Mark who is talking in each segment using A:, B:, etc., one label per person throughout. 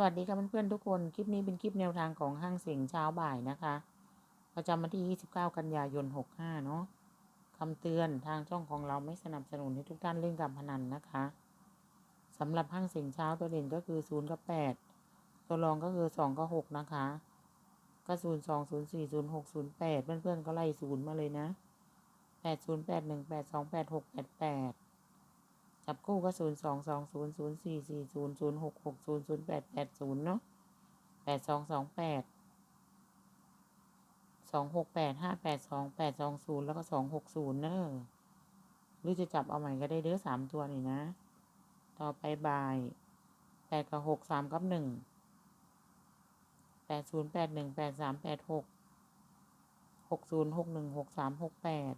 A: วัสดีค่ะเพื่อนๆทุกคน คลิปนี้เป็นคลิปแนวทางของห้างเสียงเช้าบ่ายนะคะ ประจำวันที่ 29 กันยายน 65 เนาะคำเตือนทางช่องของเราไม่สนับสนุนให้ทุกท่านเล่นการพนันนะคะสำหรับห้างเสียงเช้าตัวเด่นก็คือ 0 กับ 8 ตัวรองก็คือ 2 กับ 6 นะคะ ก็ 0 2 0 4 0 6 0 8 เพื่อนๆก็ไล่ 0 มาเลยนะ 8 0 8 1 8 2 8 6 8 8 จับคู่ก็ศูนย์สองสองศูนย์ศูนย์สี่สี่ศูนย์ศูนย์หกหกศูนย์ศูนย์แปดแปดศูนย์เนาะแปดสองสองแปดสองหกแปดห้าแปดสองแปดสองศูนย์แล้วก็สองหกศูนย์เนอะหรือจะจับเอาใหม่ก็ได้เด้อสามตัวนี่นะ ต่อไปบ่ายแปดกับหกสามกับหนึ่งแปดศูนย์แปดหนึ่งแปดสามแปดหกหกศูนย์หกหนึ่งหกสามหกแปด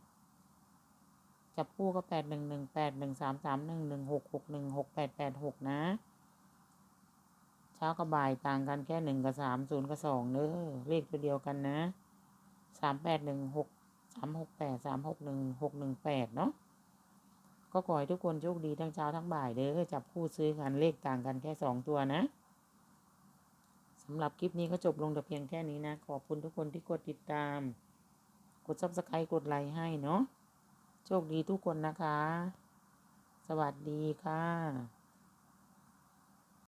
A: จับคู่ก็แปดหนึ่งหนึ่งแปดหนึ่งสามสามหนึ่งหนึ่งหกหกหนึ่งหกแปดแปดหกนะเช้ากับบ่ายต่างกันแค่หนึ่งกับสามศูนย์กับสองเนอะเลขตัวเดียวกันนะสามแปดหนึ่งหกสามหกแปดสามหกหนึ่งหกหนึ่งแปดเนาะก็ขอให้ทุกคนโชคดีทั้งเช้าทั้งบ่ายเด้อจับคู่ซื้อกันเลขต่างกันแค่สองตัวนะสำหรับคลิปนี้ก็จบลงแต่เพียงแค่นี้นะ ขอบคุณทุกคนที่กดติดตาม กดซับสไครต์กดไลค์ให้เนาะ โชคดีทุกคนนะคะ สวัสดีค่ะ